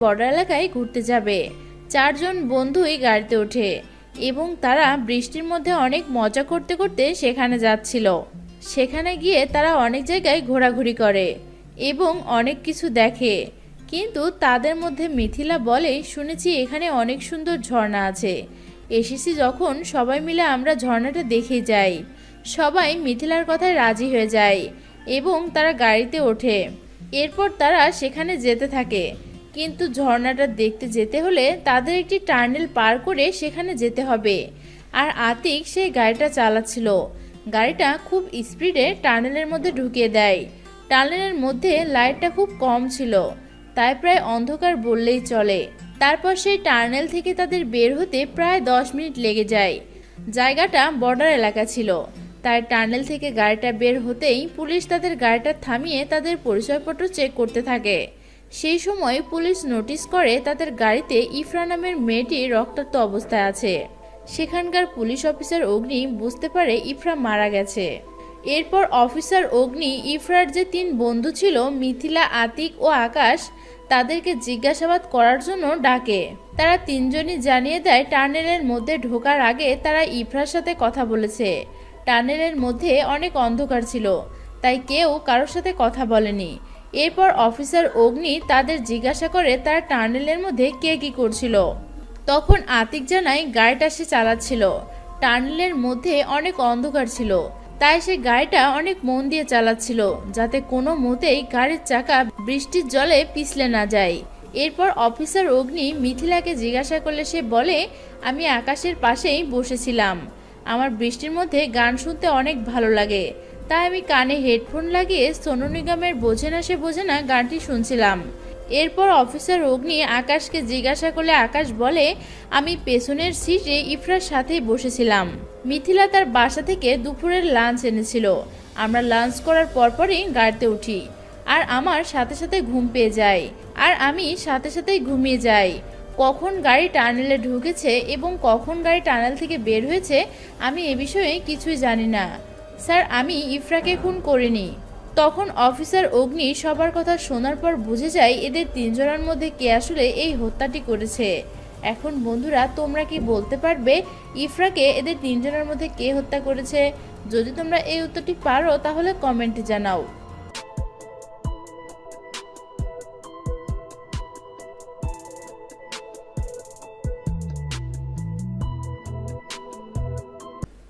Border এলাকায় ঘুরতে যাবে। চারজন বন্ধুই গাড়িতে ওঠে এবং তারা বৃষ্টির মধ্যে অনেক মজা করতে করতে সেখানে যাচ্ছিল। সেখানে গিয়ে তারা অনেক জায়গায় ঘোরাঘুরি করে এবং অনেক কিছু দেখে। কিন্তু তাদের মধ্যে মিথিলা বলে, শুনেছি এখানে অনেক সুন্দর ঝর্ণা আছে। এসেছি যখন সবাই মিলে আমরা ঝর্ণাটা দেখে যাই। সবাই মিথিলার কথায় রাজি হয়ে যায় এবং তারা গাড়িতে ওঠে। এরপর তারা সেখানে যেতে থাকে। কিন্তু ঝর্ণাটা দেখতে যেতে হলে তাদের একটি টার্নেল পার করে সেখানে যেতে হবে। আর আতিক সেই গাড়িটা চালাচ্ছিল। গাড়িটা খুব স্পিডে টার্নেলের মধ্যে ঢুকিয়ে দেয়। টার্নেলের মধ্যে লাইটটা খুব কম ছিল, তাই প্রায় অন্ধকার বললেই চলে। তারপর সেই টার্নেল থেকে তাদের বের হতে প্রায় দশ মিনিট লেগে যায়। জায়গাটা বর্ডার এলাকা ছিল, তাই টার্নেল থেকে গাড়িটা বের হতেই পুলিশ তাদের গাড়িটা থামিয়ে তাদের পরিচয়পত্র চেক করতে থাকে। সেই সময় পুলিশ নোটিশ করে তাদের গাড়িতে ইফরা নামের মেয়েটি রক্তাক্ত অবস্থায় আছে। সেখানকার পুলিশ অফিসার অগ্নি বুঝতে পারে ইফরা মারা গেছে। এরপর অফিসার অগ্নি ইফরার যে তিন বন্ধু ছিল, মিথিলা, আতিক ও আকাশ, তাদেরকে জিজ্ঞাসাবাদ করার জন্য ডাকে। তারা তিনজনই জানিয়ে দেয়, টানেলের মধ্যে ঢোকার আগে তারা ইফরার সাথে কথা বলেছে। টানেলের মধ্যে অনেক অন্ধকার ছিল, তাই কেউ কারোর সাথে কথা বলেনি। এরপর অফিসার অগ্নি তাদের জিজ্ঞাসা করে তারা টার্নেলের মধ্যে কে কি করছিল। তখন আতিক জানায়, গাড়িটা সে চালাচ্ছিল। টার্নেলের মধ্যে অনেক অন্ধকার ছিল। তাই সে গাড়িটা অনেক মন দিয়ে চালাচ্ছিল, যাতে কোনো মতেই গাড়ির চাকা বৃষ্টির জলে পিছলে না যায়। এরপর অফিসার অগ্নি মিথিলাকে জিজ্ঞাসা করলে সে বলে, আমি আকাশের পাশেই বসেছিলাম। আমার বৃষ্টির মধ্যে গান শুনতে অনেক ভালো লাগে। তাই আমি কানে হেডফোন লাগিয়ে সোনু নিগমের বোঝে না সে বোঝে না গানটি শুনছিলাম। এরপর অফিসার অগ্নি আকাশকে জিজ্ঞাসা করলে আকাশ বলে, আমি পেছনের সিটে ইফরার সাথেই বসেছিলাম। মিথিলা তার বাসা থেকে দুপুরের লাঞ্চ এনেছিল। আমরা লাঞ্চ করার পরপরই গাড়িতে উঠি। আর আমার সাথে সাথে ঘুম পেয়ে যায়। আর আমি সাথে সাথেই ঘুমিয়ে যাই। কখন গাড়ি টানেলে ঢুকেছে এবং কখন গাড়ি টানেল থেকে বের হয়েছে আমি এ বিষয়ে কিছুই জানি না। স্যার, আমি ইফরাকে খুন করিনি। তখন অফিসার অগ্নি সবার কথা শোনার পর বুঝে যায় এদের তিনজনের মধ্যে কে আসলে এই হত্যাটি করেছে। এখন বন্ধুরা, তোমরা কি বলতে পারবে ইফরাকে এদের তিনজনের মধ্যে কে হত্যা করেছে? যদি তোমরা এই উত্তরটি পারো, তাহলে কমেন্টে জানাও।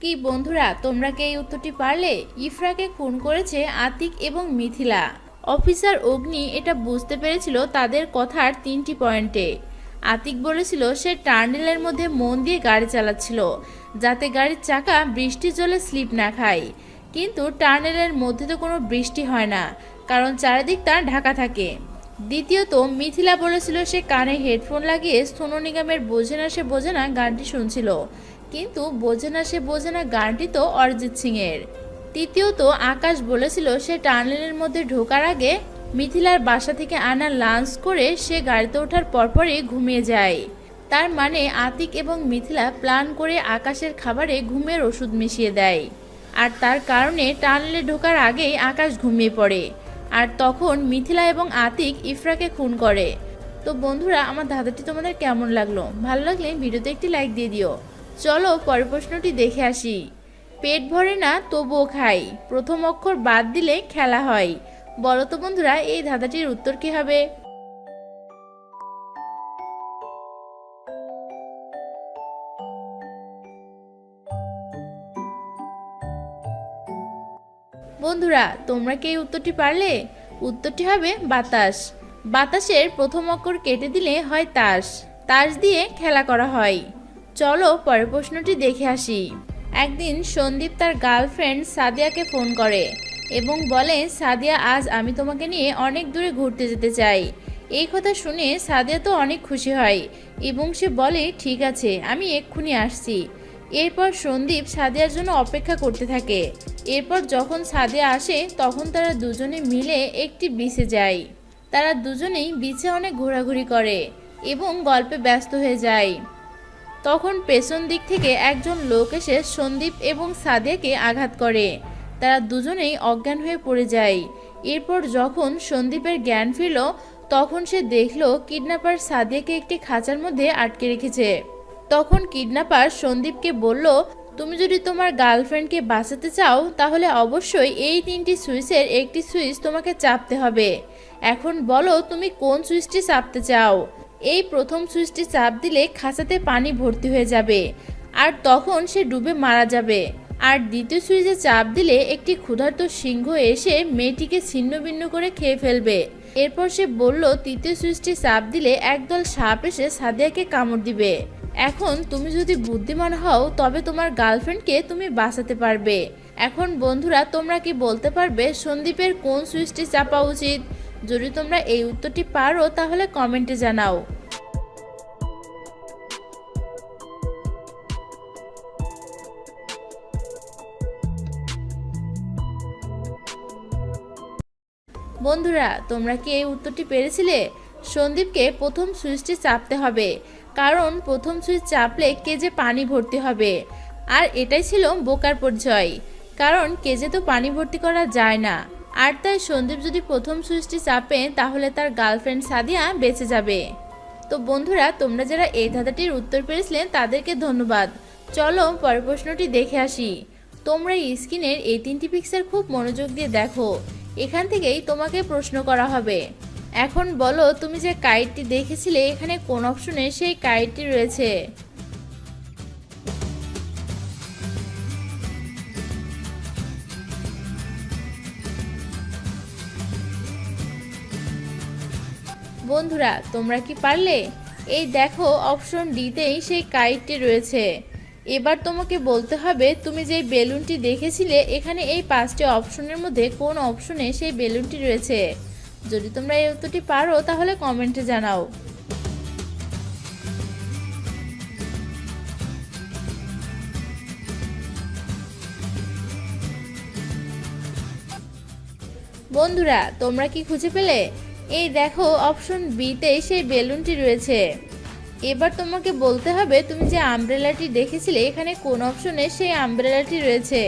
কি বন্ধুরা, তোমরা কি এই উত্তরটি পারলে? ইফরাকে খুন করেছে আতিক এবং মিথিলা। অফিসার অগ্নি এটা বুঝতে পেরেছিল তাদের কথার তিনটি পয়েন্টে। আতিক বলেছিল, সে টার্নেলের মধ্যে মন দিয়ে গাড়ি চালাচ্ছিল, যাতে গাড়ির চাকা বৃষ্টির জলে স্লিপ না খায়। কিন্তু টার্নেলের মধ্যে তো কোনো বৃষ্টি হয় না, কারণ চারিদিক তার ঢাকা থাকে। দ্বিতীয়ত, মিথিলা বলেছিল, সে কানে হেডফোন লাগিয়ে সোনু নিগমের বোঝে না সে বোঝে না গানটি শুনছিল। কিন্তু বোঝে না, সে বোঝে না গানটি তো অরিজিৎ সিং এর তৃতীয়ত, আকাশ বলেছিল সে টানেলের মধ্যে ঢোকার আগে মিথিলার বাসা থেকে আনা লাঞ্চ করে সে গাড়িতে ওঠার পরপরই ঘুমিয়ে যায়। তার মানে আতিক এবং মিথিলা প্ল্যান করে আকাশের খাবারে ঘুমের ওষুধ মিশিয়ে দেয়। আর তার কারণে টানেলে ঢোকার আগেই আকাশ ঘুমিয়ে পড়ে। আর তখন মিথিলা এবং আতিক ইফরাকে খুন করে। তো বন্ধুরা, আমার ধাঁধাটি তোমাদের কেমন লাগল? ভালো লাগলে ভিডিওতে একটি লাইক দিয়ে দিও। চলো পরের প্রশ্নটি দেখে আসি। পেট ভরে না, তবুও খাই। প্রথম অক্ষর বাদ দিলে খেলা হয়। বলো তো বন্ধুরা, এই ধাঁধাটির উত্তর কি হবে? বন্ধুরা, তোমরা কি এই উত্তরটি পারলে? উত্তরটি হবে বাতাস। বাতাসের প্রথম অক্ষর কেটে দিলে হয় তাস। তাস দিয়ে খেলা করা হয়। চলো পরের প্রশ্নটি দেখে আসি। একদিন সন্দীপ তার গার্লফ্রেন্ড সাদিয়াকে ফোন করে এবং বলে, সাদিয়া, আজ আমি তোমাকে নিয়ে অনেক দূরে ঘুরতে যেতে চাই। এই কথা শুনে সাদিয়া তো অনেক খুশি হয় এবং সে বলে, ঠিক আছে, আমি এক্ষুনি আসছি। এরপর সন্দীপ সাদিয়ার জন্য অপেক্ষা করতে থাকে। এরপর যখন সাদিয়া আসে, তখন তারা দুজনে মিলে একটি বিচে যায়। তারা দুজনেই বিচে অনেক ঘোরাঘুরি করে এবং গল্পে ব্যস্ত হয়ে যায়। তখন পেছন দিক থেকে একজন লোক এসে সন্দীপ এবং সাদিয়াকে আঘাত করে। তারা দুজনেই অজ্ঞান হয়ে পড়ে যায়। এরপর যখন সন্দীপের জ্ঞান ফিরল, তখন সে দেখল কিডন্যাপার সাদিয়াকে একটি খাঁচার মধ্যে আটকে রেখেছে। তখন কিডন্যাপার সন্দীপকে বলল, তুমি যদি তোমার গার্লফ্রেন্ডকে বাঁচাতে চাও, তাহলে অবশ্যই এই তিনটি সুইচের একটি সুইচ তোমাকে চাপতে হবে। এখন বলো তুমি কোন সুইচটি চাপতে চাও? এই প্রথম সুইচটি চাপ দিলে খাঁচাতে পানি ভর্তি হয়ে যাবে। আর তখন সে ডুবে মারা যাবে। আর দ্বিতীয় সুইচে চাপ দিলে একটি ক্ষুধার্ত সিংহ এসে মেয়েটিকে ছিন্ন ভিন্ন করে খেয়ে ফেলবে। এরপর সে বলল, তৃতীয় সুইচটি চাপ দিলে একদল সাপ এসে সাদিয়াকে কামড় দিবে। এখন তুমি যদি বুদ্ধিমান হও, তবে তোমার গার্লফ্রেন্ডকে তুমি বাঁচাতে পারবে। এখন বন্ধুরা, তোমরা কি বলতে পারবে সন্দীপের কোন সুইচটি চাপা উচিত? যদি তোমরা এই উত্তরটি পারো, তাহলে কমেন্টে জানাও। বন্ধুরা, তোমরা কি এই উত্তরটি পেরেছিলে? সন্দীপকে প্রথম সুইচটি চাপতে হবে, কারণ প্রথম সুইচ চাপলে কেজে পানি ভর্তি হবে। আর এটাই ছিল বোকার পরিচয়, কারণ কেজে তো পানি ভর্তি করা যায় না। আর তাই সন্দীপ যদি প্রথম সুইচটি চাপে, তাহলে তার গার্লফ্রেন্ড সাদিয়া বেঁচে যাবে। তো বন্ধুরা, তোমরা যারা এই ধাঁধাটির উত্তর পেরেছিলেন, তাদেরকে ধন্যবাদ। চলো পরের প্রশ্নটি দেখে আসি। তোমরা এই স্ক্রিনের এই তিনটি পিকচার খুব মনোযোগ দিয়ে দেখো। এখান থেকেই তোমাকে প্রশ্ন করা হবে। এখন বলো, তুমি যে কাইটটি দেখেছিলে, এখানে কোন অপশনে সেই কাইটটি রয়েছে? বন্ধুরা, তোমরা কি পারলে? এই দেখো অপশন ডিতেই সেই কাইটটি রয়েছে। এবার তোমাকে বলতে হবে, তুমি যেই বেলুনটি দেখেছিলে, এখানে এই পাঁচটি অপশনের মধ্যে কোন অপশনে সেই বেলুনটি রয়েছে? যদি তোমরা এই উত্তরটি পারো, তাহলে কমেন্টে জানাও। বন্ধুরা, তোমরা কি খুঁজে পেলে? এই দেখো অপশন বিতে সেই বেলুনটি রয়েছে। এবার তোমাকে বলতে হবে, তুমি যে আমব্রেলাটি দেখেছিলে, এখানে কোন অপশনে সেই আমব্রেলাটি রয়েছে?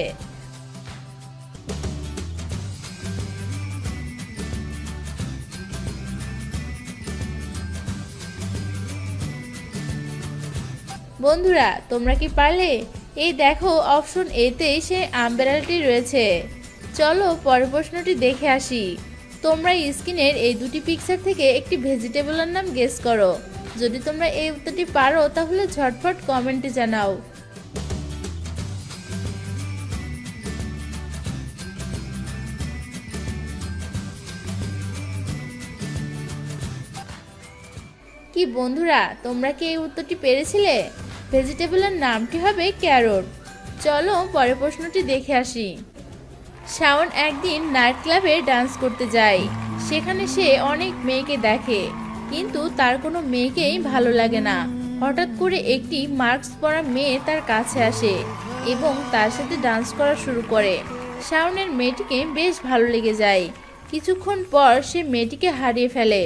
বন্ধুরা, তোমরা কি পারলে? এই দেখো অপশন এতে সেই আমব্রেলাটি রয়েছে। চলো পরের প্রশ্নটি দেখে আসি। তোমরা স্ক্রিনের এই দুটি পিকচার থেকে একটি ভেজিটেবলের নাম গেস করো। যদি তোমরা এই উত্তরটি পারো, তাহলে ঝটফট কমেন্টে জানাও। কি বন্ধুরা, তোমরা কি এই উত্তরটি পেরেছিলে? ভেজিটেবলের নামটি হবে ক্যারট চলো পরের প্রশ্নটি দেখে আসি। শাওন একদিন নাইট ক্লাবে ডান্স করতে যায়। সেখানে সে অনেক মেয়েকে দেখে, কিন্তু তার কোনো মেয়েকেই ভালো লাগে না। হঠাৎ করে একটি মার্কস পরা মেয়ে তার কাছে আসে এবং তার সাথে ডান্স করা শুরু করে। শাওনের মেয়েটিকে বেশ ভালো লেগে যায়। কিছুক্ষণ পর সে মেয়েটিকে হারিয়ে ফেলে।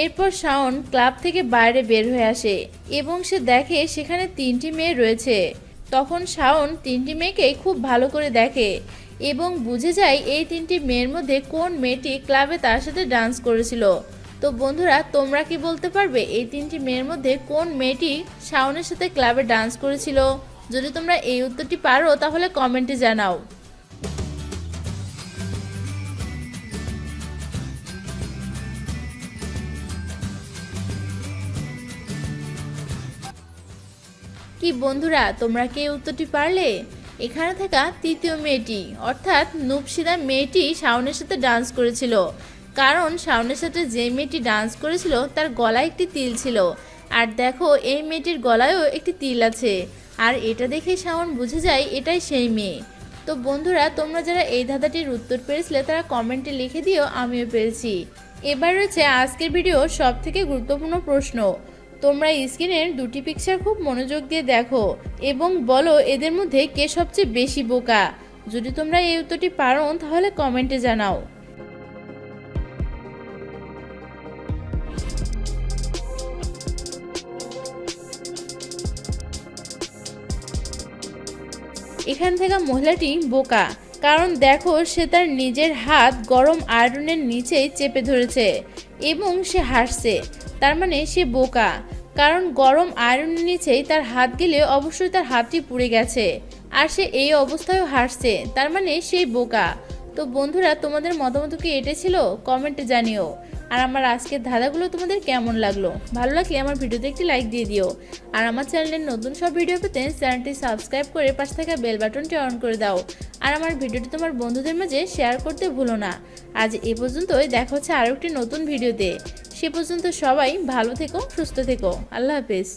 এরপর শাওন ক্লাব থেকে বাইরে বের হয়ে আসে এবং সে দেখে সেখানে তিনটি মেয়ে রয়েছে। তখন শাওন তিনটি মেয়েকে খুব ভালো করে দেখে এবং বুঝে যায় এই তিনটি মেয়ের মধ্যে কোন মেয়েটি ক্লাবে তার সাথে ডান্স করেছিল। তো বন্ধুরা, তোমরা কি বলতে পারবে এই তিনটি মেয়ের মধ্যে কোন মেয়েটি শাওনের সাথে ক্লাবে ডান্স করেছিল? যদি তোমরা এই উত্তরটি পারো, তাহলে কমেন্টে জানাও। কি বন্ধুরা, তোমরা কি উত্তরটি পারলে? এখানে থাকা তৃতীয় মেয়েটি, অর্থাৎ নুপসিদা মেয়েটি শাওনের সাথে ডান্স করেছিল। কারণ শাওনের সাথে যে মেয়েটি ডান্স করেছিল, তার গলায় একটি তিল ছিল। আর দেখো, এই মেয়েটির গলায়ও একটি তিল আছে। আর এটা দেখে শাওন বুঝে যায়, এটাই সেই মেয়ে। তো বন্ধুরা, তোমরা যারা এই ধাঁধাটির উত্তর পেরেছিলে, তারা কমেন্টে লিখে দিও, আমিও পেরেছি। এবার রয়েছে আজকের ভিডিও সব থেকে গুরুত্বপূর্ণ প্রশ্ন। তোমরা স্ক্রিনের দুটি পিকচার খুব মনোযোগ দিয়ে দেখো এবং বলো এদের মধ্যে কে সবচেয়ে বেশি বোকা। যদি তোমরা এই উত্তরটি পারো, তাহলে কমেন্টে জানাও। এখান থেকে মহিলাটি বোকা, কারণ দেখো সে তার নিজের হাত গরম আয়রনের নিচেই চেপে ধরেছে এবং সে হাসছে। তার মানে সে বোকা। কারণ গরম আয়রনের নিচেই তার হাত গেলে অবশ্যই তার হাতটি পুড়ে গেছে। আর সে এই অবস্থায়ও হাসছে তার মানে সেই বোকা। তো বন্ধুরা, তোমাদের মতামত কি এটা ছিল? কমেন্টে জানিও। আর আমার আজকের ধাঁধাগুলো তোমাদের কেমন লাগল? ভালো লাগলে আমার ভিডিওতে একটি লাইক দিয়ে দিও। আর আমার চ্যানেলের নতুন সব ভিডিও পেতে চ্যানেলটি সাবস্ক্রাইব করে পাশে থাকা বেল বাটনটি অন করে দাও। আর আমার ভিডিওটি তোমার বন্ধুদের মাঝে শেয়ার করতে ভুলো না। আজ এ পর্যন্তই, দেখা হচ্ছে আরও একটি নতুন ভিডিওতে সে পর্যন্ত সবাই ভালো থেকো, সুস্থ থেকো। আল্লাহ হাফেজ।